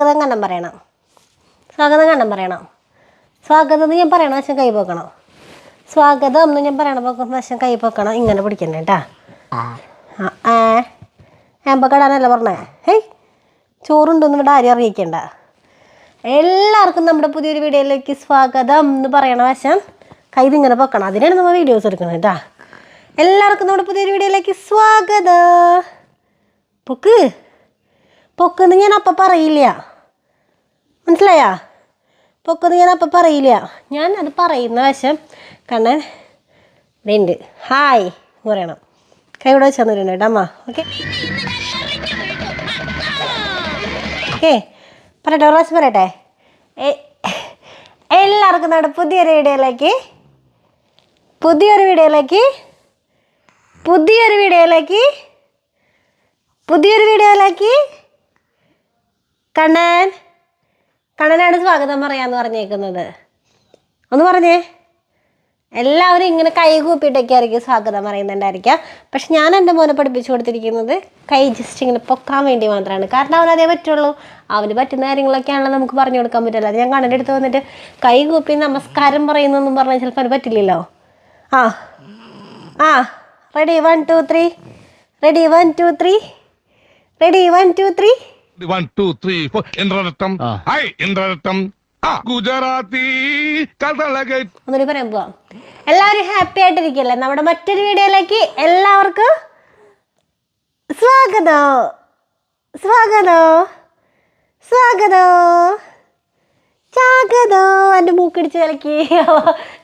സ്വാഗതം കണ്ടം പറയണം. സ്വാഗതം കണ്ടം പറയണം. സ്വാഗതം എന്ന് ഞാൻ പറയണ വശം കൈ പൊക്കണം. സ്വാഗതം എന്ന് ഞാൻ പറയണ വശം കൈ പൊക്കണം. ഇങ്ങനെ പിടിക്കണേ കേട്ടാ ഏ. ഏമ്പക്കടാനല്ല പറഞ്ഞേ? ഹേയ് ചോറുണ്ടെന്ന് ഇവിടെ ആരും അറിയിക്കണ്ട. എല്ലാവർക്കും നമ്മുടെ പുതിയൊരു വീഡിയോയിലേക്ക് സ്വാഗതം എന്ന് പറയണ വശം കൈ ഇങ്ങനെ പൊക്കണം. അതിനാണ് നമ്മൾ വീഡിയോസ് എടുക്കുന്നത് കേട്ടാ എല്ലാവർക്കും നമ്മുടെ പുതിയൊരു വീഡിയോയിലേക്ക് സ്വാഗതം. പൊക്ക്. പൊക്കെന്ന് ഞാൻ അപ്പം പറയില്ല. മനസ്സിലായാ? പൊക്കൊന്നും ഞാൻ അപ്പം പറയില്ല. ഞാൻ അത് പറയുന്ന വശം കണ്ണൻ ഇവിടെ ഉണ്ട് ഹായ് എന്ന് പറയണം. കൈ ഇവിടെ വെച്ച് തന്നിട്ടുണ്ട് കേട്ടോ അമ്മ. ഓക്കെ. ഓക്കെ. പറയട്ടെ ഒരു പ്രാവശ്യം പറയട്ടെ. എല്ലാവർക്കും നമ്മുടെ പുതിയൊരു വീഡിയോയിലേക്ക് പുതിയൊരു വീഡിയോയിലേക്ക് പുതിയൊരു വീഡിയോയിലേക്ക് പുതിയൊരു വീഡിയോയിലേക്ക് കണ്ണൻ കണ്ണനാണ് സ്വാഗതം പറയാന്ന് പറഞ്ഞേക്കുന്നത്. ഒന്ന് പറഞ്ഞേ. എല്ലാവരും ഇങ്ങനെ കൈ കൂപ്പിയിട്ടൊക്കെ ആയിരിക്കും സ്വാഗതം പറയുന്നുണ്ടായിരിക്കാം. പക്ഷെ ഞാൻ എന്റെ മോനെ പഠിപ്പിച്ചു കൊടുത്തിരിക്കുന്നത് കൈ ജസ്റ്റ് ഇങ്ങനെ പൊക്കാൻ വേണ്ടി മാത്രമാണ്. കാരണം അവനതേ പറ്റുള്ളൂ. അവന് പറ്റുന്ന കാര്യങ്ങളൊക്കെയാണല്ലോ നമുക്ക് പറഞ്ഞു കൊടുക്കാൻ പറ്റില്ല അത് ഞാൻ കണ്ണന്റെ അടുത്ത് വന്നിട്ട് കൈ കൂപ്പി നമസ്കാരം പറയുന്നൊന്നും പറഞ്ഞാൽ ചിലപ്പോൾ അവന് പറ്റില്ലല്ലോ. ആ. ആ. Ready one two three ready one two three ready one two three one two three four ഇന്ദ്രരത്തം ഹൈ ആ ഗുജറാത്തി. ഒന്നുകൂടി പറയാൻ പോവാം. എല്ലാവരും ഹാപ്പി ആയിട്ടിരിക്കല്ലേ? നമ്മുടെ മറ്റൊരു വീഡിയോയിലേക്ക് എല്ലാവർക്കും സ്വാഗതം. സ്വാഗതം. സ്വാഗതം. സ്വാഗതം എന്റെ മൂക്കിടിച്ച് കലക്കി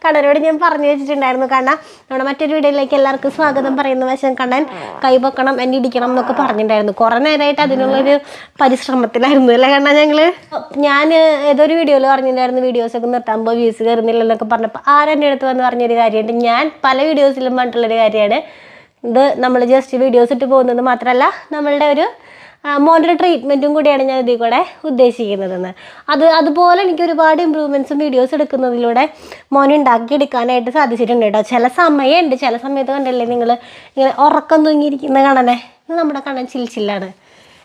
കണ്ണനോട് ഞാൻ പറഞ്ഞു വെച്ചിട്ടുണ്ടായിരുന്നു കണ്ണ നമ്മുടെ മറ്റൊരു വീഡിയോയിലേക്ക് എല്ലാവർക്കും സ്വാഗതം പറയുന്ന വശം കണ്ണൻ കൈ പൊക്കണം എന്നെ ഇടിക്കണം എന്നൊക്കെ പറഞ്ഞിട്ടുണ്ടായിരുന്നു. കുറേ നേരമായിട്ട് അതിനുള്ളൊരു പരിശ്രമത്തിലായിരുന്നു അല്ലേ കണ്ണ ഞങ്ങൾ? ഞാൻ ഏതൊരു വീഡിയോയിൽ പറഞ്ഞിട്ടുണ്ടായിരുന്നു വീഡിയോസ് ഒക്കെ നിർത്താമ്പോൾ വ്യൂസ് കയറുന്നില്ലെന്നൊക്കെ പറഞ്ഞപ്പോൾ ആരെന്റെ അടുത്ത് വന്ന് പറഞ്ഞൊരു കാര്യമുണ്ട്? ഞാൻ പല വീഡിയോസിലും പറഞ്ഞിട്ടുള്ളൊരു കാര്യമാണ്. ഇത് നമ്മൾ ജസ്റ്റ് വീഡിയോസ് ഇട്ട് പോകുന്നത് മാത്രമല്ല നമ്മളുടെ ഒരു മോന്റെ ഒരു ട്രീറ്റ്മെന്റും കൂടിയാണ് ഞാൻ ഇതിൽ കൂടെ ഉദ്ദേശിക്കുന്നതെന്ന്. അത് അതുപോലെ എനിക്ക് ഒരുപാട് ഇമ്പ്രൂവ്മെന്റ്സും വീഡിയോസ് എടുക്കുന്നതിലൂടെ മോൻ ഉണ്ടാക്കിയെടുക്കാനായിട്ട് സാധിച്ചിട്ടുണ്ട് കേട്ടോ. ചില സമയമുണ്ട്. ചില സമയത്ത് കണ്ടല്ലേ നിങ്ങൾ ഇങ്ങനെ ഉറക്കം തൂങ്ങിയിരിക്കുന്ന കണനെ ഇത് നമ്മുടെ കണ്ണൻ ചിൽ ചില്ലാണ്.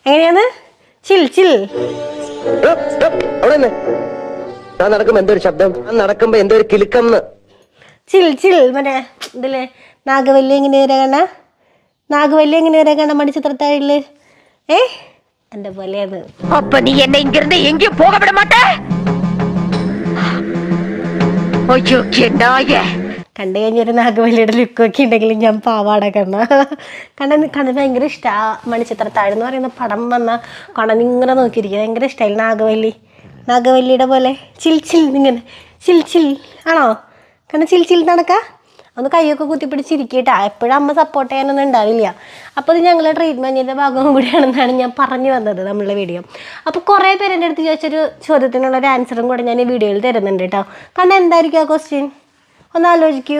എങ്ങനെയാണ്? ചിൽ ചിൽ. ഞാൻ നടക്കുമ്പോ എന്തോ ഒരു ശബ്ദം. ഞാൻ നടക്കുമ്പോ എന്തോ ഒരു കിലുക്കം ചിൽ ചിൽ. മറ്റേ ഇതിൽ നാഗവല്ലി എങ്ങനെ വരെ കണ്ണ നാഗവല്ലി എങ്ങനെ വരെ കണ്ണ മണിച്ചിത്രത്താഴിൽ? എന്റെ പോലെയാണ് അപ്പൊ നീ എന്നെ ഇങ്ങിരുന്ന് എങ്കിൽ പോകപ്പെട മാട്ടേ കണ്ടു കഴിഞ്ഞ ഒരു നാഗവല്ലിയുടെ ലുക്കൊക്കെ ഉണ്ടെങ്കിലും ഞാൻ പാവാട കണ്ണ. കണ്ണൻ കണ്ണൻ ഭയങ്കര ഇഷ്ടമാണ് മണിച്ചിത്രത്താഴ് എന്ന് പറയുന്ന പടം വന്ന കണ്ണൻ ഇങ്ങനെ നോക്കിയിരിക്കുക ഭയങ്കര ഇഷ്ടമായി നാഗവല്ലി. നാഗവല്ലിയുടെ പോലെ ചിൽ ചിൽ ഇങ്ങനെ. ചിൽ ചിൽ. ആണോ? കണ്ണ ചിൽ ചിൽ നടക്കാം? ഒന്ന് കൈയൊക്കെ കുത്തിപ്പിടിച്ചിരിക്കട്ടാ. എപ്പോഴും അമ്മ സപ്പോർട്ട് ചെയ്യാനൊന്നും ഉണ്ടാവില്ല. അപ്പോൾ ഇത് ഞങ്ങളുടെ ട്രീറ്റ്മെന്റിന്റെ ഭാഗവും കൂടിയാണെന്നാണ് ഞാൻ പറഞ്ഞു വന്നത് നമ്മളുടെ വീഡിയോ അപ്പോൾ കുറേ പേര് എന്റെ അടുത്ത് ചോദിച്ചൊരു ചോദ്യത്തിനുള്ള ഒരു ആൻസറും കൂടെ ഞാൻ ഈ വീഡിയോയിൽ തരുന്നുണ്ട് കേട്ടോ കാരണം എന്തായിരിക്കും ആ ക്വസ്റ്റ്യൻ ഒന്ന് ആലോചിക്കൂ.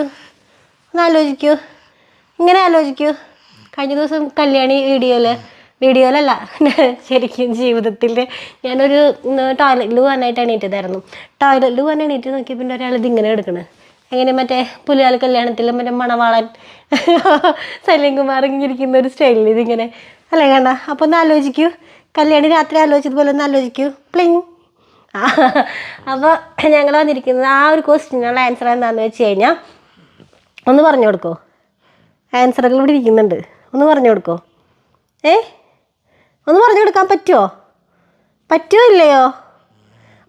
ഒന്ന് ആലോചിക്കൂ. ഇങ്ങനെ ആലോചിക്കൂ. കഴിഞ്ഞ ദിവസം കല്യാണി വീഡിയോയിൽ വീഡിയോയിലല്ല ശരിക്കും ജീവിതത്തിൽ ഞാനൊരു ടോയ്ലറ്റിൽ പോകാനായിട്ട് എണീറ്റതായിരുന്നു. ടോയ്ലറ്റിൽ പോകാൻ എണീറ്റ് നോക്കിയപ്പോൾ പിന്നെ ഒരാൾ ഇതിങ്ങനെ എടുക്കണ് എങ്ങനെ മറ്റേ പുലിയാൽ കല്യാണത്തിൽ മറ്റേ മണവാളൻ ഇങ്ങനെ ഇരിക്കുന്ന ഒരു സ്റ്റൈലിൽ ഇതിങ്ങനെ. അല്ലേ കണ്ട അപ്പോൾ ഒന്ന് ആലോചിക്കൂ. കല്യാണി രാത്രി ആലോചിച്ചതുപോലെ ഒന്ന് ആലോചിക്കൂ. പ്ലിങ്. അപ്പോൾ ഞങ്ങൾ വന്നിരിക്കുന്നത് ആ ഒരു ക്വസ്റ്റിനുള്ള ആൻസർ എന്താണെന്ന് വെച്ച് കഴിഞ്ഞാൽ ഒന്ന് പറഞ്ഞു കൊടുക്കോ. ആൻസറുകൾ ഇവിടെ ഇരിക്കുന്നുണ്ട്. ഒന്ന് പറഞ്ഞു കൊടുക്കോ. ഏ? ഒന്ന് പറഞ്ഞു കൊടുക്കാൻ പറ്റുമോ പറ്റുമോ ഇല്ലയോ?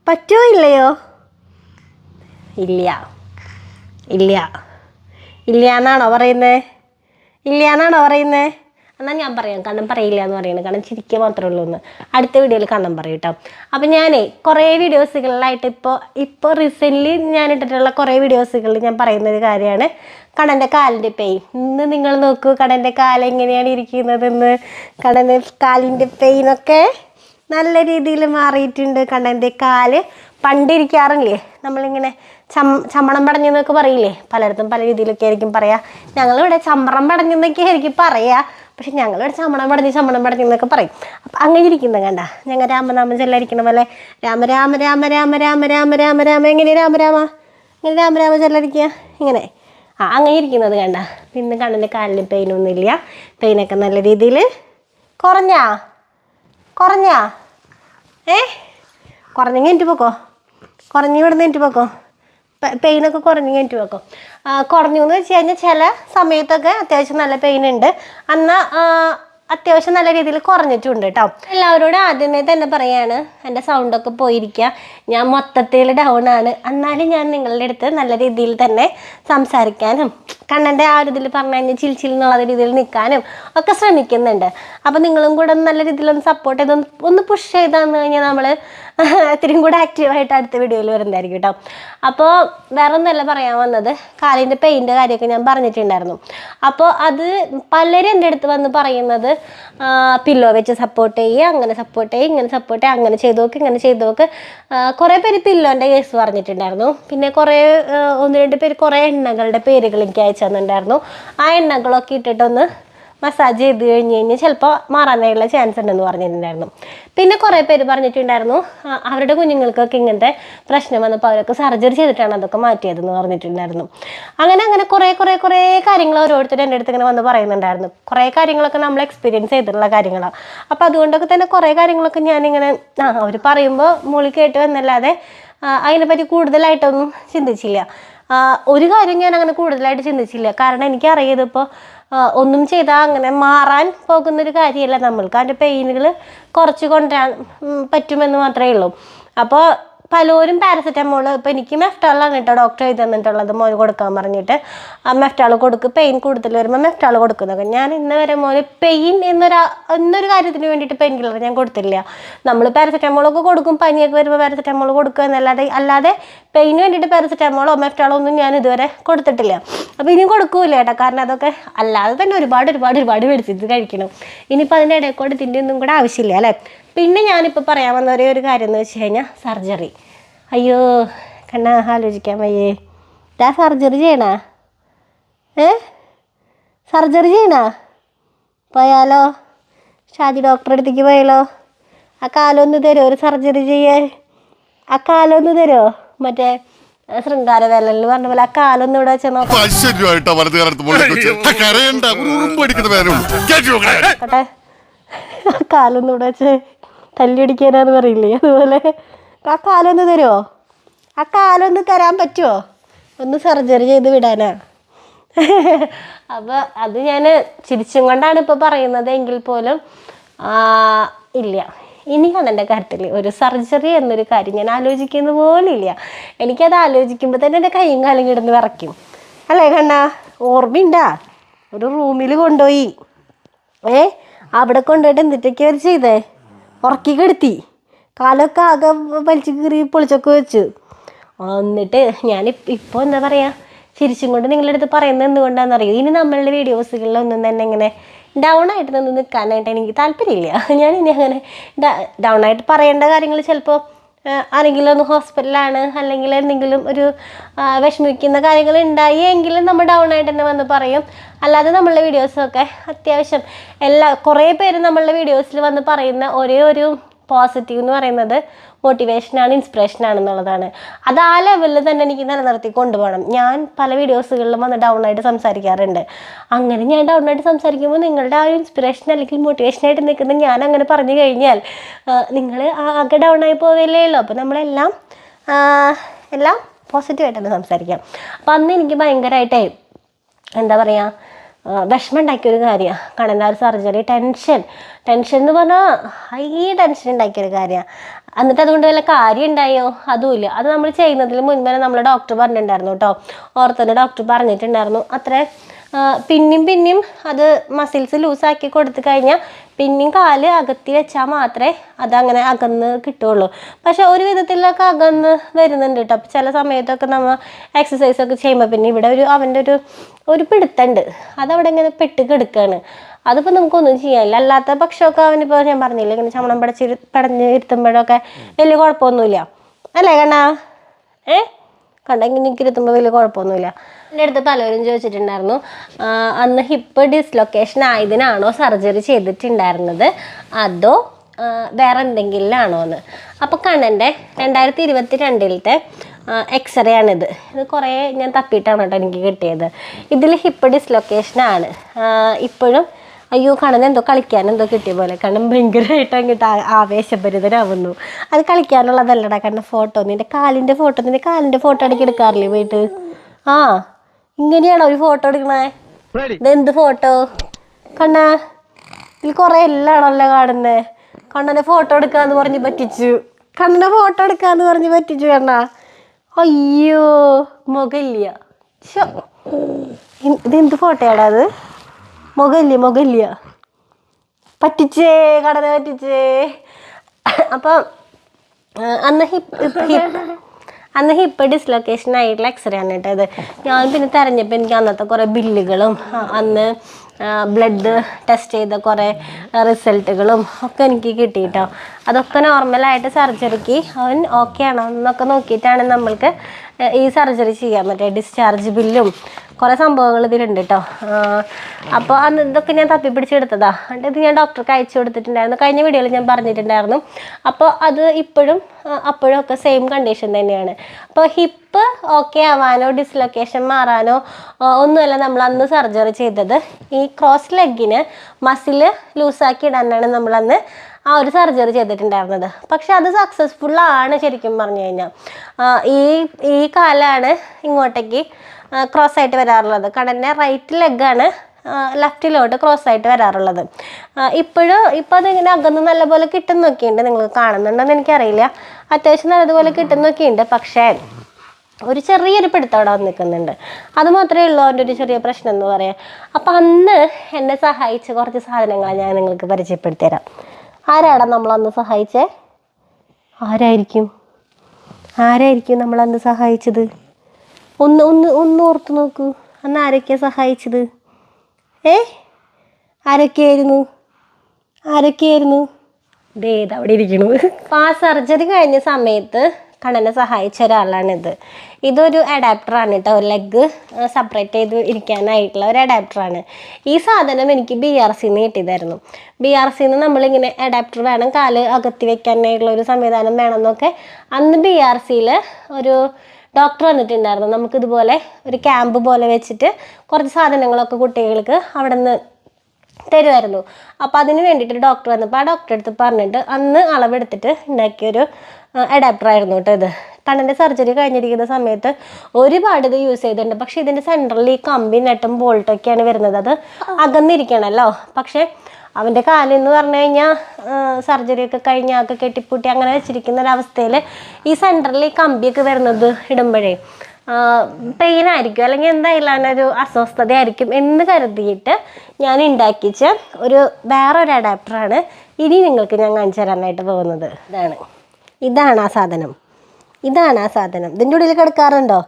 പറ്റുമോ ഇല്ലയോ? ഇല്ല. ഇല്ല. ഇല്ല എന്നാണോ പറയുന്നത് ഇല്ല എന്നാണോ പറയുന്നത് എന്നാൽ ഞാൻ പറയാം. കണ്ണം പറയില്ല എന്ന് പറയുന്നത്. കാരണം ചിരിക്കുക മാത്രമേ ഉള്ളൂ എന്ന്. അടുത്ത വീഡിയോയിൽ കണ്ണം പറയും കേട്ടോ. അപ്പം ഞാനേ കുറേ വീഡിയോസുകളിലായിട്ട് ഇപ്പോൾ ഇപ്പോൾ റീസെന്റ്ലി ഞാൻ ഇട്ടിട്ടുള്ള കുറേ വീഡിയോസുകളിൽ ഞാൻ പറയുന്ന ഒരു കാര്യമാണ്. കടന്റെ കാലിന്റെ പെയിൻ ഇന്ന് നിങ്ങൾ നോക്കൂ കടന്റെ കാലെങ്ങനെയാണ് ഇരിക്കുന്നതെന്ന് കടന്റെ കാലിന്റെ പെയിനൊക്കെ നല്ല രീതിയിൽ മാറിയിട്ടുണ്ട്. കണ്ണന്റെ കാൽ പണ്ടിരിക്കാറില്ലേ? നമ്മളിങ്ങനെ ചം ചമ്മണം പടഞ്ഞെന്നൊക്കെ പറയില്ലേ? പലയിടത്തും പല രീതിയിലൊക്കെ ആയിരിക്കും പറയാ. ഞങ്ങളിവിടെ ചമ്മറം പടഞ്ഞെന്നൊക്കെ ആയിരിക്കും പറയാ. പക്ഷെ ഞങ്ങളിവിടെ ചമ്മണം പടഞ്ഞ് ചമ്മണം പടഞ്ഞെന്നൊക്കെ പറയും. അപ്പം അങ്ങനെ ഇരിക്കുന്നത് കണ്ട? ഞങ്ങൾ രാമനാമം ചെല്ലായിരിക്കണ പോലെ. രാമ രാമ രാമ രാമ രാമ രാമ രാമ രാമ. എങ്ങനെ രാമരാമ ഇങ്ങനെ രാമരാമ ചെല്ലായിരിക്കുക ഇങ്ങനെ. ആ അങ്ങനെ ഇരിക്കുന്നത് കണ്ട? പിന്നെ കണ്ണിന്റെ കാലിന് പെയിനൊന്നുമില്ല പെയിനൊക്കെ നല്ല രീതിയിൽ കുറഞ്ഞാ? കുറഞ്ഞാ? ഏ? കുറഞ്ഞെങ്കിൽ എനിക്ക് പോക്കോ? കുറഞ്ഞ് ഇവിടുന്ന് പോക്കോ? പെയിനൊക്കെ കുറഞ്ഞു കഴിഞ്ഞിട്ട് വെക്കും. കുറഞ്ഞു എന്ന് വെച്ച് കഴിഞ്ഞാൽ ചില സമയത്തൊക്കെ അത്യാവശ്യം നല്ല പെയിൻ ഉണ്ട്. എന്നാൽ അത്യാവശ്യം നല്ല രീതിയിൽ കുറഞ്ഞിട്ടുണ്ട് കേട്ടോ എല്ലാവരോടും ആദ്യമേ തന്നെ പറയാണ് എന്റെ സൗണ്ടൊക്കെ പോയിരിക്കുക ഞാൻ മൊത്തത്തിൽ ഡൗൺ ആണ്. എന്നാലും ഞാൻ നിങ്ങളുടെ അടുത്ത് നല്ല രീതിയിൽ തന്നെ സംസാരിക്കാനും കണ്ണന്റെ ആ ഒരു ഇതിൽ പറഞ്ഞു കഴിഞ്ഞാൽ ചിൽ ചിൽ എന്നുള്ള രീതിയിൽ നിൽക്കാനും ഒക്കെ ശ്രമിക്കുന്നുണ്ട്. അപ്പോൾ നിങ്ങളും കൂടെ നല്ല രീതിയിൽ ഒന്ന് സപ്പോർട്ട് ചെയ്ത് ഒന്ന് പുഷ് ചെയ്ത് തന്നു കഴിഞ്ഞാൽ നമ്മൾ ഇത്തിരിയും കൂടെ ആക്റ്റീവായിട്ട് അടുത്ത വീഡിയോയിൽ വരുന്നതായിരിക്കും കേട്ടോ. അപ്പോൾ വേറെ ഒന്നല്ല പറയാൻ വന്നത്. കാലിന്റെ പെയിന്റെ കാര്യമൊക്കെ ഞാൻ പറഞ്ഞിട്ടുണ്ടായിരുന്നു. അപ്പോൾ അത് പലരും എന്റെ അടുത്ത് വന്ന് പറയുന്നത് പില്ലോ വെച്ച് സപ്പോർട്ട് ചെയ്യുക അങ്ങനെ സപ്പോർട്ട് ചെയ്യുക ഇങ്ങനെ സപ്പോർട്ട് ചെയ്യുക അങ്ങനെ ചെയ്തു നോക്ക് ഇങ്ങനെ ചെയ്തു നോക്ക്. കുറേ പേര് പില്ലോന്റെ കേസ് പറഞ്ഞിട്ടുണ്ടായിരുന്നു. പിന്നെ കുറേ ഒന്ന് രണ്ട് പേര് കുറേ എണ്ണകളുടെ പേരുകൾ എനിക്ക് അയച്ചു തന്നിട്ടുണ്ടായിരുന്നു. ആ എണ്ണകളൊക്കെ ഇട്ടിട്ടൊന്ന് മസാജ് ചെയ്ത് കഴിഞ്ഞ് കഴിഞ്ഞാൽ ചിലപ്പോൾ മാറാനായുള്ള ചാൻസ് ഉണ്ടെന്ന് പറഞ്ഞിട്ടുണ്ടായിരുന്നു. പിന്നെ കുറേ പേര് പറഞ്ഞിട്ടുണ്ടായിരുന്നു അവരുടെ കുഞ്ഞുങ്ങൾക്കൊക്കെ ഇങ്ങനത്തെ പ്രശ്നം വന്നപ്പോൾ അവരൊക്കെ സർജറി ചെയ്തിട്ടാണ് അതൊക്കെ മാറ്റിയതെന്ന് പറഞ്ഞിട്ടുണ്ടായിരുന്നു. അങ്ങനെ അങ്ങനെ കുറേ കുറേ കുറേ കാര്യങ്ങൾ ഓരോരുത്തരും എന്റെ അടുത്ത് ഇങ്ങനെ വന്ന് പറയുന്നുണ്ടായിരുന്നു. കുറേ കാര്യങ്ങളൊക്കെ നമ്മൾ എക്സ്പീരിയൻസ് ചെയ്തിട്ടുള്ള കാര്യങ്ങളാണ് അപ്പോൾ അതുകൊണ്ടൊക്കെ തന്നെ കുറേ കാര്യങ്ങളൊക്കെ ഞാനിങ്ങനെ ആ അവർ പറയുമ്പോൾ മുകളിൽ കേട്ട് വന്നല്ലാതെ ആ, അതിനെപ്പറ്റി കൂടുതലായിട്ടൊന്നും ചിന്തിച്ചില്ല. ഒരു കാര്യം ഞാൻ അങ്ങനെ കൂടുതലായിട്ട് ചിന്തിച്ചില്ല. കാരണം എനിക്കറിയത് ഇതിപ്പോൾ ഒന്നും ചെയ്താൽ അങ്ങനെ മാറാൻ പോകുന്നൊരു കാര്യമല്ല. നമ്മൾക്ക് അതിന്റെ പെയിനുകൾ കുറച്ച് കൊണ്ടുവരാൻ പറ്റുമെന്ന് മാത്രമേ ഉള്ളൂ. അപ്പോൾ പലരും പാരസെറ്റമോൾ ഇപ്പോൾ എനിക്ക് മെഫ്റ്റാളാണ് കേട്ടോ ഡോക്ടർ എഴുതി തന്നിട്ടുള്ളത് മോന് കൊടുക്കാൻ പറഞ്ഞിട്ട്. ആ മെഫ്റ്റാൾ കൊടുക്ക് പെയിൻ കൂടുതൽ വരുമ്പോൾ മെഫ്റ്റാൾ കൊടുക്കുന്നൊക്കെ ഞാൻ ഇന്ന് വരെ മോന് പെയിൻ എന്നൊരു എന്നൊരു കാര്യത്തിന് വേണ്ടിയിട്ട് പെയിൻ കില്ലർ ഞാൻ കൊടുത്തില്ല. നമ്മൾ പാരസെറ്റമോളൊക്കെ കൊടുക്കും പനിയൊക്കെ വരുമ്പോൾ പാരസെറ്റമോൾ കൊടുക്കുക എന്നല്ലാതെ അല്ലാതെ പെയിന് വേണ്ടിയിട്ട് പാരസെറ്റമോളോ മെഫ്റ്റാളോ ഒന്നും ഞാൻ ഇതുവരെ കൊടുത്തിട്ടില്ല. അപ്പോൾ ഇനിയും കൊടുക്കൂല കേട്ടോ. കാരണം അതൊക്കെ അല്ലാതെ തന്നെ ഒരുപാട് ഒരുപാട് ഒരുപാട് മെഡിസിൻസ് കഴിക്കണം. ഇനിയിപ്പോൾ അതിന്റെ ഇടയിൽ കൂടെ ഇതിന്റെ ഒന്നും കൂടെ ആവശ്യമില്ല അല്ലേ? പിന്നെ ഞാനിപ്പോൾ പറയാൻ വന്ന ഒരേ ഒരു കാര്യം എന്ന് വെച്ച് കഴിഞ്ഞാൽ സർജറി. അയ്യോ കണ്ണാ ആലോചിക്കാൻ വയ്യേ. ഇതാ സർജറി ചെയ്യണ. ഏ? സർജറി ചെയ്യണ? പോയാലോ? ഷാജി ഡോക്ടറെ അടുത്തേക്ക് പോയാലോ? ആ കാലൊന്ന് തരുമോ ഒരു സർജറി ചെയ്യേ ആ കാലൊന്ന് തരുമോ മറ്റേ ശൃംഗാര പറഞ്ഞ പോലെ ആ കാലൊന്ന് ഇവിടെ വെച്ച് നോക്കട്ടെ ആ കാലൊന്നും ഇവിടെ വെച്ച് തല്ലി അടിക്കാനാന്ന് പറയില്ലേ? അതുപോലെ ആ കാലൊന്ന് തരുമോ ആ കാലൊന്ന് തരാൻ പറ്റുമോ ഒന്ന് സർജറി ചെയ്ത് വിടാനാ. അപ്പോൾ അത് ഞാൻ ചിരിച്ചും കൊണ്ടാണ് ഇപ്പോൾ പറയുന്നത് എങ്കിൽ പോലും ഇല്ല. ഇനിയാണ് എന്റെ കാര്യത്തിൽ ഒരു സർജറി എന്നൊരു കാര്യം ഞാൻ ആലോചിക്കുന്ന പോലും ഇല്ല. എനിക്കത് ആലോചിക്കുമ്പോൾ തന്നെ എന്റെ കൈയും കാലും കിടന്ന് വിറയ്ക്കും. അല്ലേ കണ്ണ? ഓർമ്മയുണ്ടാ? ഒരു റൂമിൽ കൊണ്ടുപോയി. ഏ? അവിടെ കൊണ്ടുപോയിട്ട് എന്തിട്ടൊക്കെ അവർ ചെയ്തേ? ഉറക്കി കെടുത്തി കാലൊക്കെ ആകെ വലിച്ചു കീറി പൊളിച്ചൊക്കെ വെച്ചു. എന്നിട്ട് ഞാൻ ഇപ്പോൾ എന്താ പറയുക ചിരിച്ചും കൊണ്ട് നിങ്ങളുടെ അടുത്ത് പറയുന്നത് എന്തുകൊണ്ടാണെന്ന് അറിയോ ഇനി നമ്മളുടെ വീഡിയോസുകളിലൊന്നും തന്നെ ഇങ്ങനെ ഡൗൺ ആയിട്ട് നിന്ന് നിൽക്കാനായിട്ട് എനിക്ക് താല്പര്യമില്ല. ഞാൻ ഇനി അങ്ങനെ ഡൗൺ ആയിട്ട് പറയേണ്ട കാര്യങ്ങൾ ചിലപ്പോൾ ആരെങ്കിലും ഒന്ന് ഹോസ്പിറ്റലാണ് അല്ലെങ്കിൽ എന്തെങ്കിലും ഒരു വിഷമിക്കുന്ന കാര്യങ്ങൾ ഉണ്ടായി എങ്കിലും നമ്മൾ ഡൗൺ ആയിട്ട് തന്നെ വന്ന് പറയും. അല്ലാതെ നമ്മളുടെ വീഡിയോസൊക്കെ അത്യാവശ്യം എല്ലാ കുറേ പേര് നമ്മളുടെ വീഡിയോസിൽ വന്ന് പറയുന്ന ഒരേ ഒരു പോസിറ്റീവ് എന്ന് പറയുന്നത് മോട്ടിവേഷനാണ് ഇൻസ്പിറേഷനാണെന്നുള്ളതാണ് അത് ആ ലെവലിൽ തന്നെ എനിക്ക് നിലനിർത്തി കൊണ്ടുപോകണം. ഞാൻ പല വീഡിയോസുകളിലും വന്ന് ഡൗൺ ആയിട്ട് സംസാരിക്കാറുണ്ട്. അങ്ങനെ ഞാൻ ഡൗൺ ആയിട്ട് സംസാരിക്കുമ്പോൾ നിങ്ങളുടെ ആ ഒരു ഇൻസ്പിറേഷൻ അല്ലെങ്കിൽ മോട്ടിവേഷനായിട്ട് നിൽക്കുന്ന ഞാൻ അങ്ങനെ പറഞ്ഞു കഴിഞ്ഞാൽ നിങ്ങൾ ആകെ ഡൗൺ ആയി പോവില്ലേ അപ്പോൾ നമ്മളെല്ലാം എല്ലാം പോസിറ്റീവായിട്ട് തന്നെ സംസാരിക്കാം. അപ്പം അന്ന് എനിക്ക് ഭയങ്കരമായിട്ടേ എന്താ പറയുക വിഷമം ഉണ്ടാക്കിയൊരു കാര്യമാണ് കണ്ണനാർ സർജറി ടെൻഷൻ ടെൻഷൻ എന്ന് പറഞ്ഞാൽ ഹൈ ടെൻഷൻ ഉണ്ടാക്കിയൊരു കാര്യമാണ് എന്നിട്ട് അതുകൊണ്ട് വല്ല കാര്യം ഉണ്ടായോ? അതുമില്ല. അത് നമ്മൾ ചെയ്യുന്നതിന് മുൻപേ നമ്മൾ ഡോക്ടർ പറഞ്ഞിട്ടുണ്ടായിരുന്നു കേട്ടോ. ഓർത്തോന്റെ ഡോക്ടർ പറഞ്ഞിട്ടുണ്ടായിരുന്നു. അത്ര പിന്നെയും പിന്നെയും അത് മസിൽസ് ലൂസാക്കി കൊടുത്തു കഴിഞ്ഞാൽ പിന്നെയും കാൽ അകത്തി വെച്ചാൽ മാത്രമേ അതങ്ങനെ അകന്ന് കിട്ടുള്ളൂ. പക്ഷെ ഒരു വിധത്തിലൊക്കെ അകന്ന് വരുന്നുണ്ട് കേട്ടോ. അപ്പോൾ ചില സമയത്തൊക്കെ നമ്മൾ എക്സസൈസ് ഒക്കെ ചെയ്യുമ്പോൾ പിന്നെ ഇവിടെ ഒരു അവന്റെ ഒരു ഒരു പിടുത്തുണ്ട്. അതവിടെ ഇങ്ങനെ പെട്ട് കിടക്കുകയാണ് അതിപ്പോൾ നമുക്കൊന്നും ചെയ്യാനില്ല. അല്ലാത്ത പക്ഷമൊക്കെ അവനിപ്പോൾ ഞാൻ പറഞ്ഞില്ല ഇങ്ങനെ ചമണം പടച്ചിരു പടഞ്ഞ് ഇരുത്തുമ്പോഴൊക്കെ വലിയ കുഴപ്പമൊന്നുമില്ല. അല്ലേ കണ്ണാ? ഏ? കണ്ടെങ്കിൽ എനിക്ക് ഇരുത്തുമ്പോൾ വലിയ കുഴപ്പമൊന്നുമില്ല. എന്റെ അടുത്ത് പലരും ചോദിച്ചിട്ടുണ്ടായിരുന്നു അന്ന് ഹിപ്പ് ഡിസ്ലൊക്കേഷൻ ആയതിനാണോ സർജറി ചെയ്തിട്ടുണ്ടായിരുന്നത്? അതോ വേറെ എന്തെങ്കിലും ആണോ എന്ന് അപ്പോൾ കണ്ണന്റെ രണ്ടായിരത്തി ഇരുപത്തി രണ്ടിലത്തെ എക്സ്റേ ആണിത്. ഇത് കുറേ ഞാൻ തപ്പിയിട്ടാണ് കേട്ടോ എനിക്ക് കിട്ടിയത്. ഇതിൽ ഹിപ്പ് ഡിസ്ലൊക്കേഷനാണ് ഇപ്പോഴും അയ്യോ കണ്ണൻ എന്തോ കളിക്കാൻ എന്തോ കിട്ടിയ പോലെ. കണ്ണൻ ഭയങ്കരമായിട്ട് അങ്ങോട്ട് ആവേശഭരിതരാവുന്നു ആവേശഭരിതനാവുന്നു. അത് കളിക്കാനുള്ളതല്ലടാ കണ്ണൻ ഫോട്ടോ നിന്റെ കാലിന്റെ ഫോട്ടോ നിന്റെ കാലിന്റെ ഫോട്ടോ ഇടയ്ക്ക് എടുക്കാറില്ലേ പോയിട്ട് ആ ഇങ്ങനെയാണോ ഒരു ഫോട്ടോ എടുക്കണേ? ഇതെന്ത് ഫോട്ടോ കണ്ണാ ഇതിൽ കുറേ എല്ലാണല്ലോ കാണുന്നേ. കണ്ണനെ ഫോട്ടോ എടുക്കാന്ന് പറഞ്ഞ് പറ്റിച്ചു. കണ്ണനെ ഫോട്ടോ എടുക്കാന്ന് പറഞ്ഞ് പറ്റിച്ചു കണ്ണാ. അയ്യോ മുഖമില്ല ഇതെന്ത് ഫോട്ടോയാടാ അത്? മുഖല്യ മുഖല്യ പറ്റിച്ചേ കടന പറ്റിച്ചേ. അപ്പം അന്ന് ഹിപ്പ് ഹിപ്പ് അന്ന് ഹിപ്പ് ഡിസ്ലൊക്കേഷൻ ആയിട്ടുള്ള എക്സ്റേ ആണ് കേട്ടോ ഞാൻ പിന്നെ തിരഞ്ഞപ്പോൾ എനിക്ക് അന്നത്തെ കുറേ ബില്ലുകളും അന്ന് ബ്ലഡ് ടെസ്റ്റ് ചെയ്ത കുറേ റിസൾട്ടുകളും ഒക്കെ എനിക്ക് കിട്ടിയിട്ടോ അതൊക്കെ നോർമലായിട്ട് സർജറിക്ക് അവൻ ഓക്കെ ആണോ എന്നൊക്കെ നോക്കിയിട്ടാണ് നമ്മൾക്ക് ഈ സർജറി ചെയ്യാൻ പറ്റുക ഡിസ്ചാർജ് ബില്ലും കുറേ സംഭവങ്ങൾ ഇതിലുണ്ട് കേട്ടോ അപ്പോൾ അന്ന് ഇതൊക്കെ ഞാൻ തപ്പി പിടിച്ചെടുത്തതാ എന്നിട്ട് ഇത് ഞാൻ ഡോക്ടർക്ക് അയച്ചു കൊടുത്തിട്ടുണ്ടായിരുന്നു. കഴിഞ്ഞ വീഡിയോയിൽ ഞാൻ പറഞ്ഞിട്ടുണ്ടായിരുന്നു. അപ്പോൾ അത് ഇപ്പോഴും അപ്പോഴും ഒക്കെ സെയിം കണ്ടീഷൻ തന്നെയാണ്. അപ്പോൾ ഹിപ്പ് ഓക്കെ ആവാനോ ഡിസ്ലൊക്കേഷൻ മാറാനോ ഒന്നുമല്ല നമ്മൾ അന്ന് സർജറി ചെയ്തത്. ഈ ക്രോസ് ലെഗിന് മസിൽ ലൂസാക്കി ഇടാനാണ് നമ്മളന്ന് ആ ഒരു സർജറി ചെയ്തിട്ടുണ്ടായിരുന്നത്. പക്ഷെ അത് സക്സസ്ഫുൾ ആണ് ശരിക്കും പറഞ്ഞു കഴിഞ്ഞാൽ ഈ ഈ കാലാണ് ഇങ്ങോട്ടേക്ക് ക്രോസ് ആയിട്ട് വരാറുള്ളത്. കടലിന്റെ റൈറ്റ് ലെഗാണ് ലെഫ്റ്റിലോട്ട് ക്രോസ് ആയിട്ട് വരാറുള്ളത്. ഇപ്പോഴും ഇപ്പം അതിങ്ങനെ അകന്ന് നല്ലപോലെ കിട്ടുന്ന നോക്കിയുണ്ട് നിങ്ങൾ കാണുന്നുണ്ടെന്ന് എനിക്കറിയില്ല. അത്യാവശ്യം നല്ലതുപോലെ കിട്ടുന്ന നോക്കിയുണ്ട് പക്ഷേ ഒരു ചെറിയൊരു പിടുത്തം അവിടെ വന്ന് നിൽക്കുന്നുണ്ട് അത് മാത്രമേ ഉള്ളൂ അവന്റെ ഒരു ചെറിയ പ്രശ്നം എന്ന് പറയാം അപ്പം അന്ന് എന്നെ സഹായിച്ച കുറച്ച് സാധനങ്ങൾ ഞാൻ നിങ്ങൾക്ക് പരിചയപ്പെടുത്തി തരാം ആരാടാ നമ്മളന്ന് സഹായിച്ചേ? ആരായിരിക്കും? ആരായിരിക്കും നമ്മളന്ന് സഹായിച്ചത്? ഒന്ന് ഒന്ന് ഒന്ന് ഓർത്ത് നോക്കൂ. അന്ന് ആരൊക്കെയാണ് സഹായിച്ചത്? ഏ? ആരൊക്കെയായിരുന്നു? ആരൊക്കെയായിരുന്നു? ദേത് അവിടെ ഇരിക്കണു. അപ്പോൾ ആ സർജറി കഴിഞ്ഞ സമയത്ത് കണ്ണനെ സഹായിച്ച ഒരാളാണിത്. ഇതൊരു അഡാപ്റ്ററാണ് കേട്ടോ ലെഗ് സെപ്പറേറ്റ് ചെയ്ത് ഇരിക്കാനായിട്ടുള്ള ഒരു അഡാപ്റ്ററാണ് ഈ സാധനം എനിക്ക് ബി ആർ സിന്ന് കിട്ടിയതായിരുന്നു. ബി ആർ സിന്ന് നമ്മളിങ്ങനെ അഡാപ്റ്റർ വേണം കാൽ അകത്തി വെക്കാനായിട്ടുള്ള ഒരു സംവിധാനം വേണമെന്നൊക്കെ അന്ന് ബി ആർ സിയിൽ ഒരു ഡോക്ടർ വന്നിട്ടുണ്ടായിരുന്നു. നമുക്കിതുപോലെ ഒരു ക്യാമ്പ് പോലെ വെച്ചിട്ട് കുറച്ച് സാധനങ്ങളൊക്കെ കുട്ടികൾക്ക് അവിടെ നിന്ന് തരുമായിരുന്നു അപ്പോൾ അതിന് വേണ്ടിയിട്ട് ഡോക്ടർ വന്നപ്പോൾ ആ ഡോക്ടറെ അടുത്ത് പറഞ്ഞിട്ട് അന്ന് അളവെടുത്തിട്ട് ഉണ്ടാക്കിയൊരു അഡാപ്റ്റർ ആയിരുന്നു കേട്ടോ ഇത്. കണ്ണിന്റെ സർജറി കഴിഞ്ഞിരിക്കുന്ന സമയത്ത് ഒരുപാട് ഇത് യൂസ് ചെയ്തിട്ടുണ്ട്. പക്ഷേ ഇതിന്റെ സെന്ററിൽ ഈ കമ്പി നെട്ടും ബോൾട്ടൊക്കെയാണ് വരുന്നത്. അത് അകന്നിരിക്കണമല്ലോ പക്ഷേ അവന്റെ കാലെന്ന് പറഞ്ഞു കഴിഞ്ഞാൽ സർജറി ഒക്കെ കഴിഞ്ഞ് ആകെ കെട്ടിപ്പൂട്ടി അങ്ങനെ വെച്ചിരിക്കുന്ന ഒരവസ്ഥയിൽ ഈ സെന്ററിൽ ഈ കമ്പിയൊക്കെ വരുന്നത് ഇടുമ്പോഴേ പെയിൻ ആയിരിക്കും. അല്ലെങ്കിൽ എന്തായാലും അവനൊരു അസ്വസ്ഥതയായിരിക്കും എന്ന് കരുതിയിട്ട് ഞാൻ ഉണ്ടാക്കിച്ച ഒരു വേറൊരു അഡാപ്റ്ററാണ് ഇനി നിങ്ങൾക്ക് ഞാൻ കാണിച്ചു തരാനായിട്ട് പോകുന്നത്. ഇതാണ്. ഇതാണ് ആ സാധനം. ഇതാണ് ആ സാധനം. ഇതിന്റെ ഉള്ളിൽ കിടക്കാറുണ്ടോ?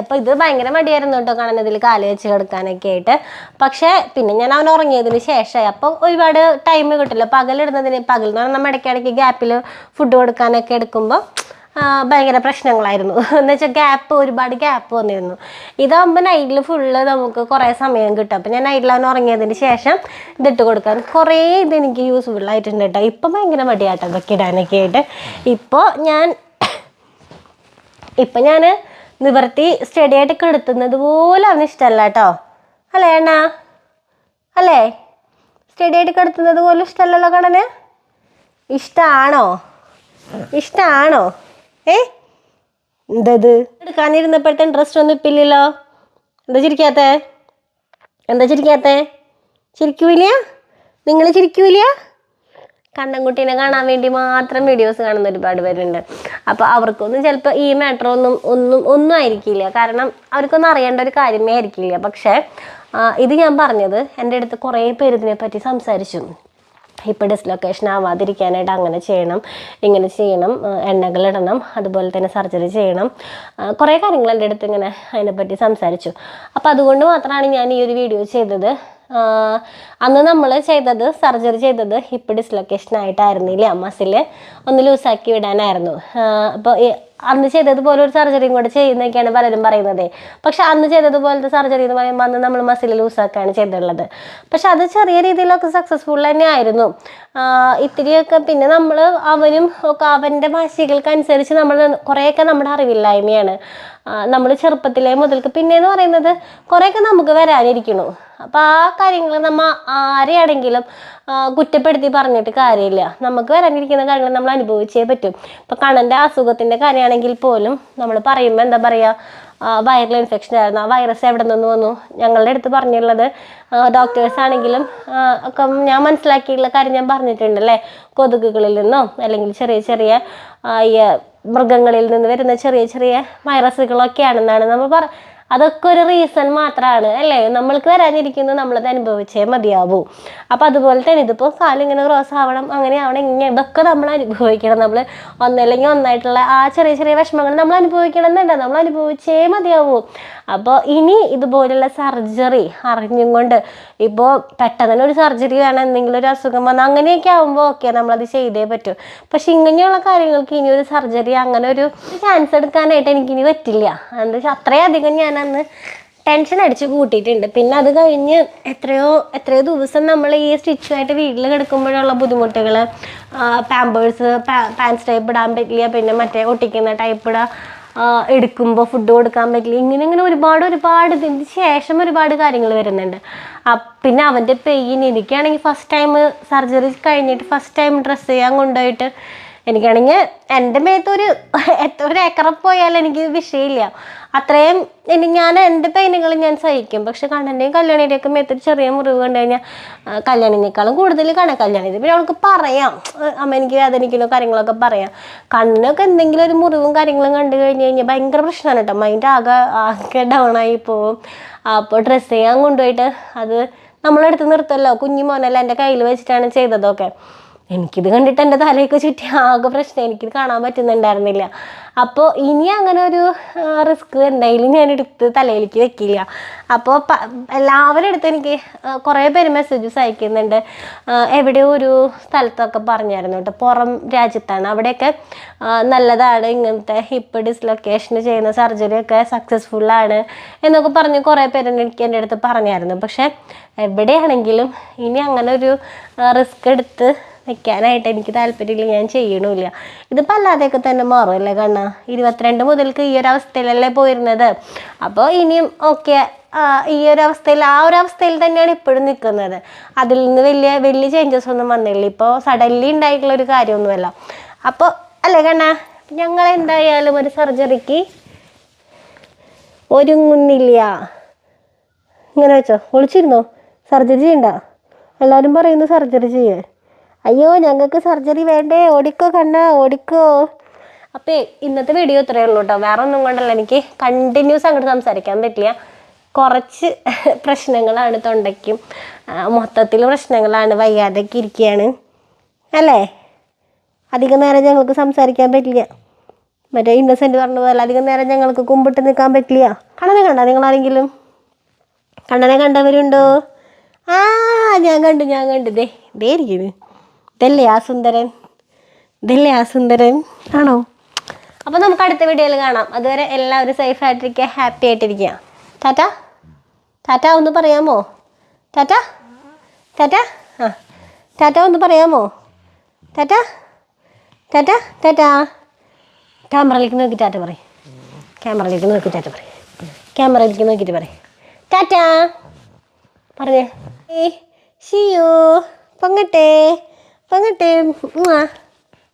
അപ്പോൾ ഇത് ഭയങ്കര മടിയായിരുന്നു കേട്ടോ കാണാൻ ഇതിൽ കാൽ വെച്ച് കിടക്കാനൊക്കെ ആയിട്ട്. പക്ഷേ പിന്നെ ഞാൻ അവൻ ഉറങ്ങിയതിന് ശേഷമായി. അപ്പോൾ ഒരുപാട് ടൈം കിട്ടില്ല. പകലിടുന്നതിന് പകൽ എന്ന് പറഞ്ഞാൽ നമ്മൾ ഇടയ്ക്കിടയ്ക്ക് ഗ്യാപ്പിൽ ഫുഡ് കൊടുക്കാനൊക്കെ എടുക്കുമ്പോൾ ഭയങ്കര പ്രശ്നങ്ങളായിരുന്നു. എന്ന് വെച്ചാൽ ഗ്യാപ്പ് ഒരുപാട് ഗ്യാപ്പ് വന്നിരുന്നു. ഇതാകുമ്പോൾ നൈറ്റിൽ ഫുള്ള് നമുക്ക് കുറേ സമയം കിട്ടും. അപ്പം ഞാൻ നൈറ്റിൽ അവൻ ഉറങ്ങിയതിന് ശേഷം ഇതിട്ട് കൊടുക്കാൻ കുറേ ഇത് എനിക്ക് യൂസ്ഫുൾ ആയിട്ടുണ്ട് കേട്ടോ. ഇപ്പം ഭയങ്കര മടിയാട്ടോ ഇതൊക്കെ ഇടാനൊക്കെ ആയിട്ട്. ഇപ്പോൾ ഞാൻ ഇപ്പം ഞാൻ നിവർത്തി സ്റ്റഡി ആയിട്ട് കെടുത്തുന്നത് പോലെ അവന് ഇഷ്ടമല്ല കേട്ടോ. അല്ലേ അണ്ണാ? അല്ലേ? സ്റ്റഡി ആയിട്ട് കെടുത്തുന്നത് പോലും ഇഷ്ടമല്ലല്ലോ കണ്ണന്? ഇഷ്ടമാണോ ഇഷ്ടമാണോ ഏ? എന്തത്? എടുക്കാനിരുന്നപ്പോഴത്തെ ഇൻട്രസ്റ്റ് ഒന്നും ഇപ്പില്ലല്ലോ. എന്താ ചിരിക്കാത്തേ? എന്താ ചിരിക്കാത്തേ? ചിരിക്കൂല? നിങ്ങൾ ചിരിക്കൂല? കണ്ണൻകുട്ടീനെ കാണാൻ വേണ്ടി മാത്രം വീഡിയോസ് കാണുന്ന ഒരുപാട് പേരുണ്ട്. അപ്പോൾ അവർക്കൊന്നും ചിലപ്പോൾ ഈ മാറ്റർ ഒന്നും ഒന്നും ഒന്നും ആയിരിക്കില്ല. കാരണം അവർക്കൊന്നും അറിയേണ്ട ഒരു കാര്യമേ ആയിരിക്കില്ല. പക്ഷേ ഇത് ഞാൻ പറഞ്ഞത് എന്റെ അടുത്ത് കുറേ പേര് ഇതിനെപ്പറ്റി സംസാരിച്ചു. ഇപ്പോൾ ഡിസ്ലൊക്കേഷൻ ആവാതിരിക്കാനായിട്ട് അങ്ങനെ ചെയ്യണം ഇങ്ങനെ ചെയ്യണം എണ്ണകളിടണം അതുപോലെ തന്നെ സർജറി ചെയ്യണം. കുറേ കാര്യങ്ങൾ എന്റെ അടുത്ത് ഇങ്ങനെ അതിനെപ്പറ്റി സംസാരിച്ചു. അപ്പോൾ അതുകൊണ്ട് മാത്രമാണ് ഞാൻ ഈ ഒരു വീഡിയോ ചെയ്തത്. അന്ന് നമ്മൾ ചെയ്തത് സർജറി ചെയ്തത് ഹിപ്പ് ഡിസ്ലൊക്കേഷൻ ആയിട്ടായിരുന്നില്ല മസിൽ ഒന്ന് ലൂസാക്കി വിടാനായിരുന്നു. അപ്പോൾ അന്ന് ചെയ്തതുപോലെ ഒരു സർജറിയും കൂടെ ചെയ്യുന്നൊക്കെയാണ് പലരും പറയുന്നത്. പക്ഷെ അന്ന് ചെയ്തതുപോലത്തെ സർജറി എന്ന് പറയുമ്പോൾ അന്ന് നമ്മൾ മസിൽ ലൂസാക്കുകയാണ് ചെയ്തിട്ടുള്ളത് പക്ഷെ അത് ചെറിയ രീതിയിലൊക്കെ സക്സസ്ഫുൾ തന്നെ ആയിരുന്നു. ഇത്തിരിയൊക്കെ പിന്നെ നമ്മൾ അവനും ഒക്കെ അവന്റെ ഭാഷകൾക്കനുസരിച്ച് നമ്മൾ കുറേയൊക്കെ നമ്മുടെ അറിവില്ലായ്മയാണ്. നമ്മൾ ചെറുപ്പത്തിലേ മുതൽക്ക് പിന്നെയെന്ന് പറയുന്നത് കുറേയൊക്കെ നമുക്ക് വരാനിരിക്കണു. അപ്പോൾ ആ കാര്യങ്ങൾ നമ്മൾ ആരെയാണെങ്കിലും കുറ്റപ്പെടുത്തി പറഞ്ഞിട്ട് കാര്യമില്ല. നമുക്ക് വരാനിരിക്കുന്ന കാര്യങ്ങൾ നമ്മൾ അനുഭവിച്ചേ പറ്റും. ഇപ്പോൾ കണ്ണന്റെ അസുഖത്തിന്റെ കാര്യമാണെങ്കിൽ പോലും നമ്മൾ പറയുമ്പോൾ എന്താ പറയുക വൈറൽ ഇൻഫെക്ഷൻ ആയിരുന്നു. ആ വൈറസ് എവിടെ നിന്ന് വന്നു? ഞങ്ങളുടെ അടുത്ത് പറഞ്ഞുള്ളത് ഡോക്ടേഴ്സ് ആണെങ്കിലും ഒക്കെ ഞാൻ മനസ്സിലാക്കിയിട്ടുള്ള കാര്യം ഞാൻ പറഞ്ഞിട്ടുണ്ട് അല്ലേ കൊതുകുകളിൽ നിന്നോ അല്ലെങ്കിൽ ചെറിയ ചെറിയ ഈ മൃഗങ്ങളിൽ നിന്ന് വരുന്ന ചെറിയ ചെറിയ വൈറസുകളൊക്കെയാണെന്നാണ് നമ്മൾ പറ അതൊക്കെ ഒരു റീസൺ മാത്രമാണ് അല്ലേ? നമ്മൾക്ക് വരാനിരിക്കുന്നത് നമ്മളത് അനുഭവിച്ചേ മതിയാവൂ. അപ്പം അതുപോലെ തന്നെ ഇതിപ്പോൾ കാലം ഇങ്ങനെ ക്രോസ് ആവണം അങ്ങനെ ആവണം ഇങ്ങനെ ഇതൊക്കെ നമ്മൾ അനുഭവിക്കണം. നമ്മൾ ഒന്നല്ലെങ്കിൽ ഒന്നായിട്ടുള്ള ആ ചെറിയ ചെറിയ വിഷമങ്ങൾ നമ്മൾ അനുഭവിക്കണം എന്നുണ്ട് നമ്മൾ അനുഭവിച്ചേ മതിയാവൂ. അപ്പോൾ ഇനി ഇതുപോലുള്ള സർജറി അറിഞ്ഞും കൊണ്ട് ഇപ്പോൾ പെട്ടെന്ന് ഒരു സർജറി വേണം എന്തെങ്കിലും ഒരു അസുഖം വന്നാൽ അങ്ങനെയൊക്കെ ആകുമ്പോൾ ഓക്കെ നമ്മളത് ചെയ്തേ പറ്റൂ. പക്ഷെ ഇങ്ങനെയുള്ള കാര്യങ്ങൾക്ക് ഇനി ഒരു സർജറി അങ്ങനെ ഒരു ചാൻസ് എടുക്കാനായിട്ട് എനിക്കിനി പറ്റില്ല. എന്താ വെച്ചാൽ അത്രയധികം ഞാൻ അന്ന് ടെൻഷൻ അടിച്ച് കൂട്ടിയിട്ടുണ്ട്. പിന്നെ അത് കഴിഞ്ഞ് എത്രയോ എത്രയോ ദിവസം നമ്മൾ ഈ സ്റ്റിച്ചുമായിട്ട് വീട്ടിൽ കിടക്കുമ്പോഴുള്ള ബുദ്ധിമുട്ടുകൾ പാമ്പേഴ്സ് പാൻസ് ടൈപ്പ് ഇടാൻ പറ്റില്ല പിന്നെ മറ്റേ ഒട്ടിക്കുന്ന ടൈപ്പ് ഇടാൻ എടുക്കുമ്പോൾ ഫുഡ് കൊടുക്കാൻ പറ്റില്ല. ഇങ്ങനെ ഇങ്ങനെ ഒരുപാട് ഒരുപാട് ഇതിന് ശേഷം ഒരുപാട് കാര്യങ്ങൾ വരുന്നുണ്ട്. പിന്നെ അവന്റെ പെയിൻ എനിക്കാണെങ്കിൽ ഫസ്റ്റ് ടൈം സർജറി കഴിഞ്ഞിട്ട് ഫസ്റ്റ് ടൈം ഡ്രസ്സ് ചെയ്യാൻ കൊണ്ടുപോയിട്ട് എനിക്കാണെങ്കിൽ എന്റെ മേത്തൊരു എത്ര ഒരു ഏക്കറ പോയാൽ എനിക്ക് വിഷയമില്ല. അത്രയും ഇനി ഞാൻ എന്റെ പെയിനുകൾ ഞാൻ സഹിക്കും. പക്ഷെ കണ്ണന്റെയും കല്യാണിയുടെയും ഒക്കെ മേത്തൊരു ചെറിയ മുറിവ് കണ്ടു കഴിഞ്ഞാൽ കല്യാണിനേക്കാളും കൂടുതൽ കാണാം. കല്യാണി പിന്നെ അവൾക്ക് പറയാം. അമ്മ എനിക്ക് വേദനിക്കലോ കാര്യങ്ങളൊക്കെ പറയാം. കണ്ണിനൊക്കെ എന്തെങ്കിലും ഒരു മുറിവും കാര്യങ്ങളും കണ്ടു കഴിഞ്ഞ് കഴിഞ്ഞാൽ ഭയങ്കര പ്രശ്നമാണ് കേട്ടോ. മൈൻഡ് ആകെ ആകെ ഡൗൺ ആയി പോവും അപ്പോൾ ഡ്രസ്സ് ചെയ്യാൻ കൊണ്ടുപോയിട്ട് അത് നമ്മളെടുത്ത് നിർത്തല്ലോ. കുഞ്ഞു മോനല്ല എന്റെ കയ്യിൽ വെച്ചിട്ടാണ് ചെയ്തതൊക്കെ. എനിക്കിത് കണ്ടിട്ട് എന്റെ തലയൊക്കെ ചുറ്റി ആകെ പ്രശ്നം. എനിക്കിത് കാണാൻ പറ്റുന്നുണ്ടായിരുന്നില്ല. അപ്പോൾ ഇനി അങ്ങനെ ഒരു റിസ്ക് എന്തായാലും ഞാൻ എടുത്ത് തലയിലേക്ക് വെക്കില്ല. അപ്പോൾ എല്ലാവരും അടുത്ത് എനിക്ക് കുറേ പേര് മെസ്സേജസ് അയക്കുന്നുണ്ട്. എവിടെയോ ഒരു സ്ഥലത്തൊക്കെ പറഞ്ഞായിരുന്നു കേട്ടോ. പുറം രാജ്യത്താണ്. അവിടെയൊക്കെ നല്ലതാണ്. ഇങ്ങനത്തെ ഹിപ്പ് ഡിസ്ലൊക്കേഷന് ചെയ്യുന്ന സർജറി ഒക്കെ സക്സസ്ഫുൾ ആണ് എന്നൊക്കെ പറഞ്ഞ് കുറേ പേര് എനിക്ക് എന്റെ അടുത്ത് പറഞ്ഞായിരുന്നു. പക്ഷേ എവിടെയാണെങ്കിലും ഇനി അങ്ങനെ ഒരു റിസ്ക് എടുത്ത് വെക്കാനായിട്ട് എനിക്ക് താല്പര്യമില്ല ഞാൻ ചെയ്യണമില്ല ഇതിപ്പോൾ അല്ലാതെയൊക്കെ തന്നെ മാറുമല്ലേ കണ്ണ? ഇരുപത്തിരണ്ട് മുതൽക്ക് ഈ ഒരു അവസ്ഥയിലല്ലേ പോയിരുന്നത്? അപ്പോൾ ഇനിയും ഓക്കെ ഈ ഒരു അവസ്ഥയിൽ ആ ഒരു അവസ്ഥയിൽ തന്നെയാണ് ഇപ്പോഴും നിൽക്കുന്നത് അതിൽ നിന്ന് വലിയ വലിയ ചേഞ്ചസ് ഒന്നും വന്നില്ല. ഇപ്പോൾ സഡൻലി ഉണ്ടായിട്ടുള്ള ഒരു കാര്യമൊന്നുമല്ല. അപ്പോൾ അല്ലേ കണ്ണ? ഞങ്ങൾ എന്തായാലും ഒരു സർജറിക്ക് ഒരുങ്ങുന്നില്ല. ഇങ്ങനെ വെച്ചോ? ഒളിച്ചിരുന്നോ? സർജറി ചെയ്യണ്ട? എല്ലാവരും പറയുന്നു സർജറി ചെയ്യേ. അയ്യോ ഞങ്ങൾക്ക് സർജറി വേണ്ടേ? ഓടിക്കോ കണ്ണ ഓടിക്കോ. അപ്പേ ഇന്നത്തെ വീഡിയോ ഇത്രയേ ഉള്ളൂ കേട്ടോ വേറെ ഒന്നും കൊണ്ടല്ല. എനിക്ക് കണ്ടിന്യൂസ് അങ്ങോട്ട് സംസാരിക്കാൻ പറ്റില്ല. കുറച്ച് പ്രശ്നങ്ങളാണ് തൊണ്ടയ്ക്കും. മൊത്തത്തിൽ പ്രശ്നങ്ങളാണ്. വയ്യാതൊക്കെ ഇരിക്കുകയാണ് അല്ലേ? അധികം നേരം ഞങ്ങൾക്ക് സംസാരിക്കാൻ പറ്റില്ല. മറ്റേ ഇന്നസെന്റ് പറഞ്ഞ പോലെ അധികം നേരം ഞങ്ങൾക്ക് കുമ്പിട്ട് നിൽക്കാൻ പറ്റില്ല. കണ്ണനെ കണ്ട നിങ്ങളാരെങ്കിലും? കണ്ണനെ കണ്ടവരുണ്ടോ? ആ ഞാൻ കണ്ടു ഞാൻ കണ്ടു. ദേ ദേ ഇരിക്കുന്നു ഇതല്ലേ ആ സുന്ദരൻ? ഇതല്ലേ ആ സുന്ദരൻ? ആണോ? അപ്പോൾ നമുക്ക് അടുത്ത വീഡിയോയിൽ കാണാം. അതുവരെ എല്ലാവരും സേഫ് ആയിട്ടിരിക്കുക ഹാപ്പി ആയിട്ടിരിക്കുക. ടാറ്റ? ടാറ്റ ഒന്ന് പറയാമോ? ടാറ്റ? ടാറ്റ? ആ. ടാറ്റ ഒന്ന് പറയാമോ? ടാറ്റ? ടാറ്റ? ടാറ്റ? ക്യാമറയിലേക്ക് നോക്കി ടാറ്റ പറയും. ക്യാമറയിലേക്ക് നോക്കി ടാറ്റ പറയും. ക്യാമറയിലേക്ക് നോക്കിയിട്ട് പറയും. ടാറ്റ? പറഞ്ഞേ. ഏ ഷിയോ പൊങ്ങട്ടെ. ഉമ്മാ.